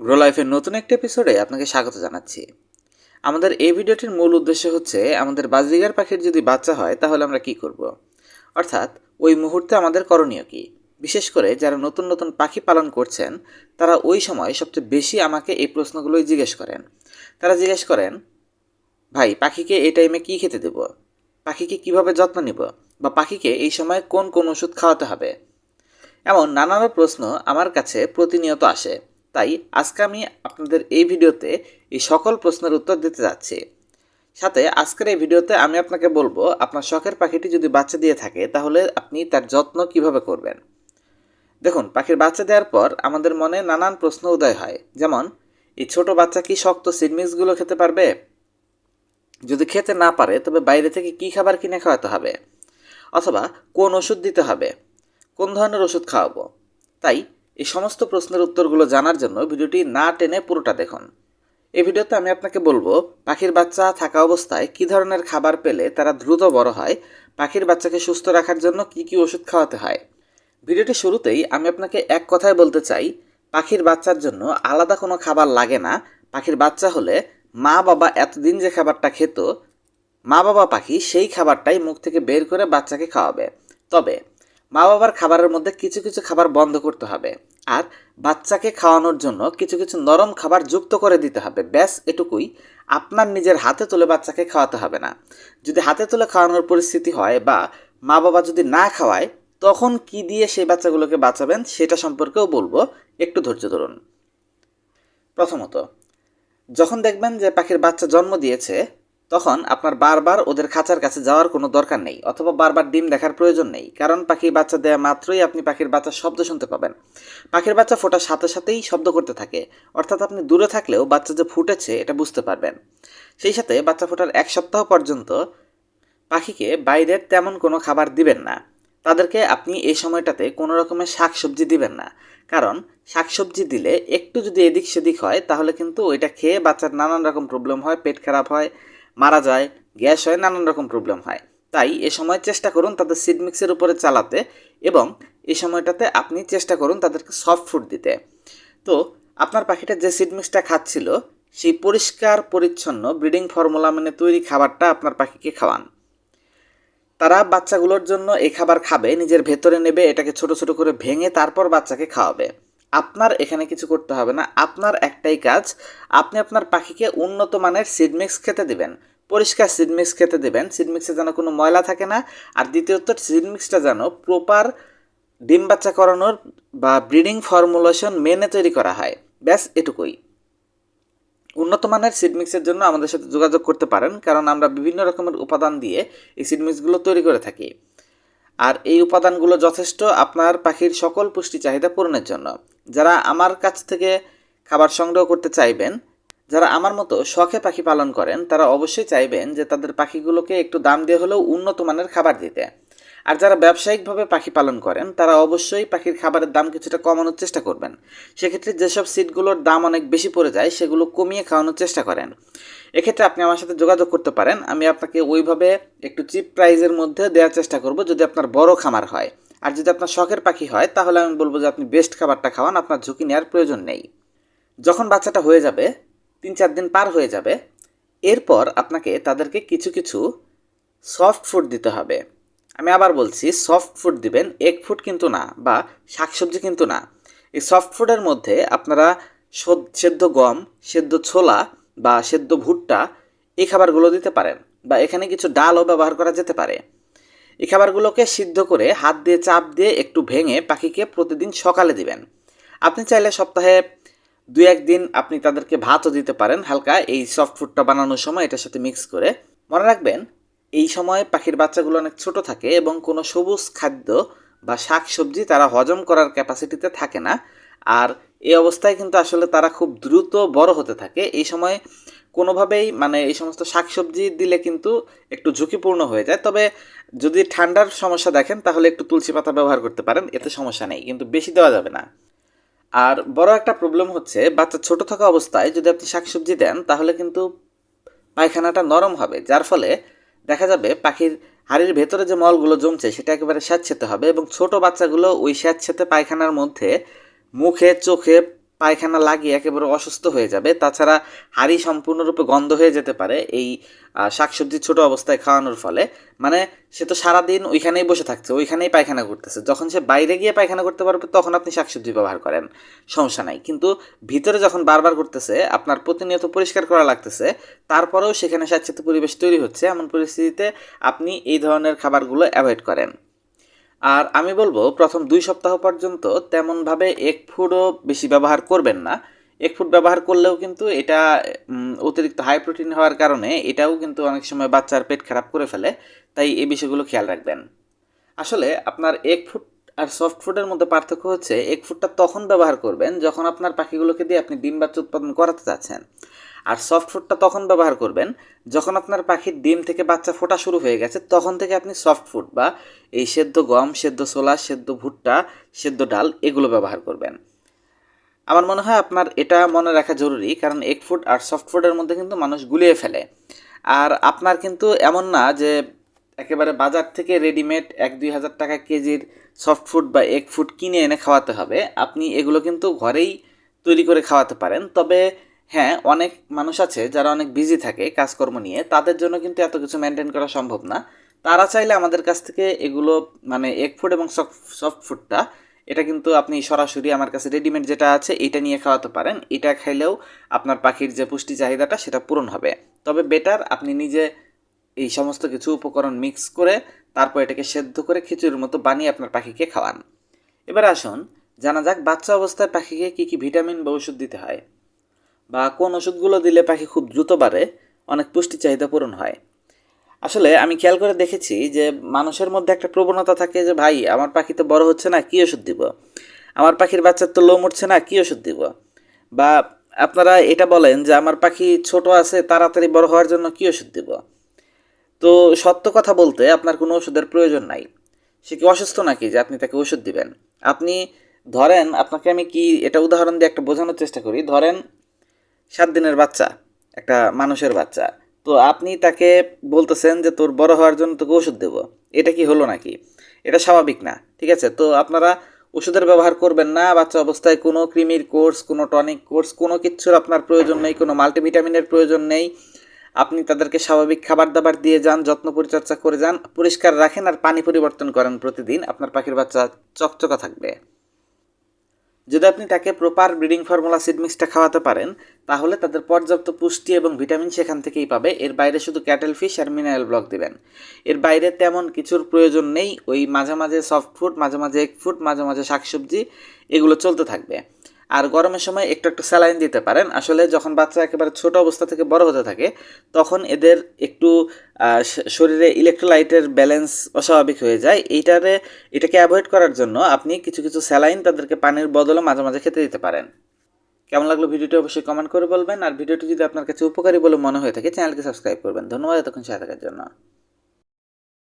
Grow লাইফের নতুন একটা এপিসোডে আপনাকে স্বাগত জানাচ্ছি। আমাদের এই ভিডিওটির মূল উদ্দেশ্য হচ্ছে, আমাদের বাজরিগার পাখির যদি বাচ্চা হয়, তাহলে আমরা কি করব। অর্থাৎ, ওই মুহূর্তে আমাদের করণীয় কি? বিশেষ করে যারা নতুন নতুন পাখি পালন করছেন, তারা ওই সময় সবচেয়ে বেশি আমাকে এই প্রশ্নগুলোই জিজ্ঞেস করেন। তারা জিজ্ঞেস করেন, ভাই, পাখিকে এই টাইমে কী খেতে দেব? পাখিকে কীভাবে যত্ন নিব? বা পাখিকে এই সময় কোন কোন ওষুধ খাওয়াতে হবে? এমন নানান প্রশ্ন আমার কাছে প্রতিনিয়ত আসে। তাই আজকে আমি আপনাদের এই ভিডিওতে এই সকল প্রশ্নের উত্তর দিতে যাচ্ছি। সাথে আজকের এই ভিডিওতে আমি আপনাকে বলব, আপনার শখের পাখিটি যদি বাচ্চা দিয়ে থাকে, তাহলে আপনি তার যত্ন কীভাবে করবেন? দেখুন, পাখির বাচ্চা দেওয়ার পর আমাদের মনে নানান প্রশ্ন উদয় হয়। যেমন, এই ছোট বাচ্চা কি শক্ত সিডমিক্সগুলো খেতে পারবে? যদি খেতে না পারে, তবে বাইরে থেকে কি খাবার কিনে খাওয়াতে হবে? অথবা, কোন ওষুধ দিতে হবে? কোন ধরনের ওষুধ খাওয়াবো? তাই এই সমস্ত প্রশ্নের উত্তরগুলো জানার জন্য ভিডিওটি না টেনে পুরোটা দেখুন। এই ভিডিওতে আমি আপনাকে বলব, পাখির বাচ্চা থাকা অবস্থায় কী ধরনের খাবার পেলে তারা দ্রুত বড় হয়, পাখির বাচ্চাকে সুস্থ রাখার জন্য কি কি ওষুধ খাওয়াতে হয়। ভিডিওটি শুরুতেই আমি আপনাকে এক কথায় বলতে চাই, পাখির বাচ্চার জন্য আলাদা কোনো খাবার লাগে না, পাখির বাচ্চা হলে মা বাবা এতদিন যে খাবারটা খেত, মা বাবা পাখি সেই খাবারটাই মুখ থেকে বের করে বাচ্চাকে খাওয়াবে। তবে মা বাবার খাবারের মধ্যে কিছু কিছু খাবার বন্ধ করতে হবে। আর বাচ্চাকে খাওয়ানোর জন্য কিছু কিছু নরম খাবার যুক্ত করে দিতে হবে। ব্যাস, এটুকুই। আপনার নিজের হাতে তুলে বাচ্চাকে খাওয়াতে হবে না। যদি হাতে তুলে খাওয়ানোর পরিস্থিতি হয় বা মা বাবা যদি না খাওয়ায়, তখন কি দিয়ে সেই বাচ্চাগুলোকে বাঁচাবেন সেটা সম্পর্কেও বলব। একটু ধৈর্য ধরুন। প্রথমত, যখন দেখবেন যে পাখির বাচ্চা জন্ম দিয়েছে তখন আপনার বারবার ওদের খাঁচার কাছে যাওয়ার কোনো দরকার নেই অথবা বারবার ডিম দেখার প্রয়োজন নেই। কারণ পাখির বাচ্চা দেওয়া মাত্রই আপনি পাখির বাচ্চার শব্দ শুনতে পাবেন। পাখির বাচ্চা ফোটার সাথে সাথেই শব্দ করতে থাকে। অর্থাৎ আপনি দূরে থাকলেও বাচ্চা যে ফুটেছে এটা বুঝতে পারবেন। সেই সাথে বাচ্চা ফোটার এক সপ্তাহ পর্যন্ত পাখিকে বাইরের তেমন কোনো খাবার দিবেন না। তাদেরকে আপনি এই সময়টাতে কোনো রকমের শাক সবজি দিবেন না। কারণ শাকসবজি দিলে একটু যদি এদিক সেদিক হয় তাহলে কিন্তু ওইটা খেয়ে বাচ্চার নানান রকম প্রবলেম হয়, পেট খারাপ হয় মারা যায়, গ্যাস হয়, নানান রকম প্রবলেম হয়। তাই এ সময় চেষ্টা করুন তাদের সিড মিক্সের উপরে চালাতে এবং এই সময়টাতে আপনি চেষ্টা করুন তাদেরকে সফট ফুড দিতে। তো আপনার পাখিটা যে সিড মিক্সটা খাচ্ছিল, সেই পরিষ্কার, পরিচ্ছন্ন ব্রিডিং ফর্মুলা মানে তৈরি খাবারটা আপনার পাখিকে খাওয়ান। তারা বাচ্চাগুলোর জন্য এই খাবার খাবে, নিজের ভেতরে নেবে, এটাকে ছোট ছোট করে ভেঙে তারপর বাচ্চাকে খাওয়াবে। আপনার এখানে কিছু করতে হবে না। আপনার একটাই কাজ, আপনি আপনার পাখিকে উন্নত মানের সিডমিক্স খেতে দেবেন। পরিষ্কার সিডমিক্স খেতে দেবেন। সিডমিক্সে যেন কোনো ময়লা থাকে না। আর দ্বিতীয়ত সিডমিক্সটা যেন প্রপার ডিম বাচ্চা করানোর বা ব্রিডিং ফর্মুলেশন মেনে তৈরি করা হয়। ব্যাস, এটুকুই। উন্নত মানের সিডমিক্সের জন্য আমাদের সাথে যোগাযোগ করতে পারেন, কারণ আমরা বিভিন্ন রকমের উপাদান দিয়ে এই সিডমিক্সগুলো তৈরি করে থাকি। আর এই উপাদানগুলো যথেষ্ট আপনার পাখির সকল পুষ্টি চাহিদা পূরণের জন্য। যারা আমার কাছ থেকে খাবার সংগ্রহ করতে চাইবেন, যারা আমার মতো শখে পাখি পালন করেন, তারা অবশ্যই চাইবেন যে তাদের পাখিগুলোকে একটু দাম দিয়ে হলেও উন্নত মানের খাবার দিতে। আর যারা ব্যবসায়িকভাবে পাখি পালন করেন, তারা অবশ্যই পাখির খাবারের দাম কিছুটা কমানোর চেষ্টা করবেন। সেক্ষেত্রে যেসব সিটগুলোর দাম অনেক বেশি পড়ে যায়, সেগুলো কমিয়ে খাওয়ানোর চেষ্টা করেন। এক্ষেত্রে আপনি আমার সাথে যোগাযোগ করতে পারেন। আমি আপনাকে ওইভাবে একটু চিপ প্রাইজের মধ্যে দেওয়ার চেষ্টা করব যদি আপনার বড় খামার হয়। আর যদি আপনার শখের পাখি হয়, তাহলে আমি বলব যে আপনি বেস্ট খাবারটা খাওয়ান, আপনার ঝুঁকি নেওয়ার প্রয়োজন নেই। যখন বাচ্চাটা হয়ে যাবে, তিন চার দিন পার হয়ে যাবে, এরপর আপনাকে তাদেরকে কিছু কিছু সফট ফুড দিতে হবে। আমি আবার বলছি সফট ফুড দিবেন এগ ফুড কিন্তু না বা শাকসবজি কিন্তু না। এই সফট ফুডের মধ্যে আপনারা সেদ্ধ গম, সেদ্ধ ছোলা বা সেদ্ধ ভুট্টা এই খাবারগুলো দিতে পারেন বা এখানে কিছু ডালও ব্যবহার করা যেতে পারে। এই খাবারগুলোকে সিদ্ধ করে হাত দিয়ে চাপ দিয়ে একটু ভেঙে পাখিকে প্রতিদিন সকালে দিবেন। আপনি চাইলে সপ্তাহে দু একদিন আপনি তাদেরকে ভাতও দিতে পারেন। হালকা এই সফট ফুডটা বানানোর সময় এটার সাথে মিক্স করে। মনে রাখবেন, এই সময় পাখির বাচ্চাগুলো অনেক ছোট থাকে এবং কোনো সবুজ খাদ্য বা শাক সবজি তারা হজম করার ক্যাপাসিটিতে থাকে না। আর এই অবস্থায় কিন্তু আসলে তারা খুব দ্রুত বড় হতে থাকে। এই সময় কোনোভাবেই মানে এই সমস্ত শাকসবজি দিলে কিন্তু একটু ঝুঁকিপূর্ণ হয়ে যায়। তবে যদি ঠান্ডার সমস্যা দেখেন, তাহলে একটু তুলসী পাতা ব্যবহার করতে পারেন, এতে সমস্যা নেই, কিন্তু বেশি দেওয়া যাবে না। আর বড় একটা প্রবলেম হচ্ছে, বাচ্চা ছোট থাকা অবস্থায় যদি আপনি শাকসবজি দেন, তাহলে কিন্তু পায়খানাটা নরম হবে, যার ফলে দেখা যাবে পাখির হাড়ির ভেতরে যে মলগুলো জমছে, সেটা একেবারে স্যাঁতসেতে হবে এবং ছোট বাচ্চাগুলো ওই স্যাঁতসেতে পায়খানার মধ্যে মুখে, চোখে পায়খানা লাগিয়ে একেবারে অসুস্থ হয়ে যাবে। তাছাড়া হাড়ি সম্পূর্ণরূপে গন্ধ হয়ে যেতে পারে এই শাকসবজি ছোট অবস্থায় খাওয়ানোর ফলে। মানে সে তো সারাদিন ওইখানেই বসে থাকছে, ওইখানেই পায়খানা করতেছে। যখন সে বাইরে গিয়ে পায়খানা করতে পারবে, তখন আপনি শাকসবজি ব্যবহার করেন, সমস্যা নাই। কিন্তু ভিতরে যখন বারবার করতেছে, আপনার প্রতিনিয়ত পরিষ্কার করা লাগতেছে, তারপরেও সেখানে স্যাঁতস্যাঁতে পরিবেশ তৈরি হচ্ছে। এমন পরিস্থিতিতে আপনি এই ধরনের খাবারগুলো অ্যাভয়েড করেন। আর আমি বলব, প্রথম দুই সপ্তাহ পর্যন্ত তেমনভাবে এক ফুডও বেশি ব্যবহার করবেন না। এক ফুড ব্যবহার করলেও কিন্তু এটা অতিরিক্ত হাই প্রোটিন হওয়ার কারণে এটাও কিন্তু অনেক সময় বাচ্চার পেট খারাপ করে ফেলে, তাই এই বিষয়গুলো খেয়াল রাখবেন। আসলে আপনার এক ফুড আর সফট ফুডের মধ্যে পার্থক্য হচ্ছে এক ফুডটা তখন ব্যবহার করবেন যখন আপনার পাখিগুলোকে দিয়ে আপনি ডিম বাচ্চা উৎপাদন করাতে চাচ্ছেন আর সফট ফুডটা তখন ব্যবহার করবেন। যখন আপনার পাখির ডিম থেকে বাচ্চা ফোটা শুরু হয়ে গেছে, তখন থেকে আপনি সফট ফুড বা এই সেদ্ধ গম, সেদ্ধ ছোলা, সেদ্ধ ভুট্টা, সেদ্ধ ডাল এগুলো ব্যবহার করবেন। আমার মনে হয় আপনার এটা মনে রাখা জরুরি, কারণ এক ফুড আর সফট ফুডের মধ্যে কিন্তু মানুষ গুলিয়ে ফেলে। আর আপনার কিন্তু এমন না যে একেবারে বাজার থেকে রেডিমেড এক দুই হাজার টাকা কেজির সফট ফুড বা এগ ফুড কিনে এনে খাওয়াতে হবে। আপনি এগুলো কিন্তু ঘরেই তৈরি করে খাওয়াতে পারেন। তবে হ্যাঁ অনেক মানুষ আছে যারা অনেক বিজি থাকে কাজকর্ম নিয়ে, তাদের জন্য কিন্তু এত কিছু মেনটেন করা সম্ভব না। তারা চাইলে আমাদের কাছ থেকে এগুলো মানে এগ ফুড এবং সফট ফুডটা এটা কিন্তু আপনি সরাসরি আমার কাছে রেডিমেড যেটা আছে, এটা নিয়ে খাওয়াতে পারেন। এটা খাইলেও আপনার পাখির যে পুষ্টি চাহিদাটা, সেটা পূরণ হবে। তবে বেটার আপনি নিজে এই সমস্ত কিছু উপকরণ মিক্স করে, তারপর এটাকে সেদ্ধ করে খিচুড়ির মতো বানিয়ে আপনার পাখিকে খাওয়ান। এবার আসুন, জানা যাক বাচ্চা অবস্থায় পাখিকে কী কী ভিটামিন বা ওষুধ দিতে হয়। বা কোন ওষুধগুলো দিলে পাখি খুব দ্রুত বাড়ে, অনেক পুষ্টি চাহিদা পূরণ হয়। আসলে আমি খেয়াল করে দেখেছি যে মানুষের মধ্যে একটা প্রবণতা থাকে যে, ভাই, আমার পাখি তো বড় হচ্ছে না, কী ওষুধ দিব? আমার পাখির বাচ্চার তো লোম উঠছে না, কী ওষুধ দিব? বা আপনারা এটা বলেন যে, আমার পাখি ছোট আছে, তাড়াতাড়ি বড় হওয়ার জন্য কী ওষুধ দিব? তো সত্য কথা বলতে আপনার কোনো ওষুধের প্রয়োজন নাই। সে কি অসুস্থ নাকি যে আপনি তাকে ওষুধ দিবেন? আপনি ধরেন, আপনাকে আমি কি, এটা উদাহরণ দিয়ে একটা বোঝানোর চেষ্টা করি। ধরেন সাত দিনের বাচ্চা, একটা মানুষের বাচ্চা। তো আপনি তাকে বলতেছেন যে, তোর বড় হওয়ার জন্য তোকে ওষুধ দেবো। এটা কি হলো নাকি? এটা স্বাভাবিক না, ঠিক আছে? তো আপনারা ওষুধের ব্যবহার করবেন না, বাচ্চা অবস্থায় কোনো ক্রিমির কোর্স, কোনো টনিক কোর্স, কোনো কিছুর আপনার প্রয়োজন নেই, কোনো মাল্টিভিটামিনের প্রয়োজন নেই। আপনি তাদেরকে স্বাভাবিক খাবার দাবার দিয়ে যান, যত্ন পরিচর্যা করে যান, পরিষ্কার রাখেন আর পানি পরিবর্তন করেন প্রতিদিন। আপনার পাখির বাচ্চা চকচকা থাকবে। যদি আপনি তাকে প্রপার ব্রিডিং ফর্মুলা সিড মিক্সটা খাওয়াতে পারেন, তাহলে তাদের পর্যাপ্ত পুষ্টি এবং ভিটামিন সেখান থেকেই পাবে। এর বাইরে শুধু ক্যাটেল ফিশ আর মিনারেল ব্লক দেবেন। এর বাইরে তেমন কিছুর প্রয়োজন নেই, ওই মাঝে মাঝে সফট ফুড মাঝে মাঝে এগ ফুড মাঝে মাঝে শাকসবজি, এগুলো চলতে থাকবে। আর গরমের সময় একটু একটু স্যালাইন দিতে পারেন। আসলে যখন বাচ্চা একেবারে ছোট অবস্থা থেকে বড় হতে থাকে, তখন এদের একটু শরীরে ইলেকট্রোলাইটের ব্যালেন্স অস্বাভাবিক হয়ে যায়। এইটারে, এটাকে অ্যাভয়েড করার জন্য আপনি কিছু কিছু স্যালাইন তাদেরকে পানির বদলে মাঝে মাঝে খেতে দিতে পারেন। কেমন লাগল ভিডিওটি অবশ্যই কমেন্ট করে বলবেন। আর ভিডিওটি যদি আপনার কাছে উপকারী বলে মনে হয়ে থাকে, চ্যানেলকে সাবস্ক্রাইব করবেন। ধন্যবাদ এতক্ষণ সাথে থাকার জন্য।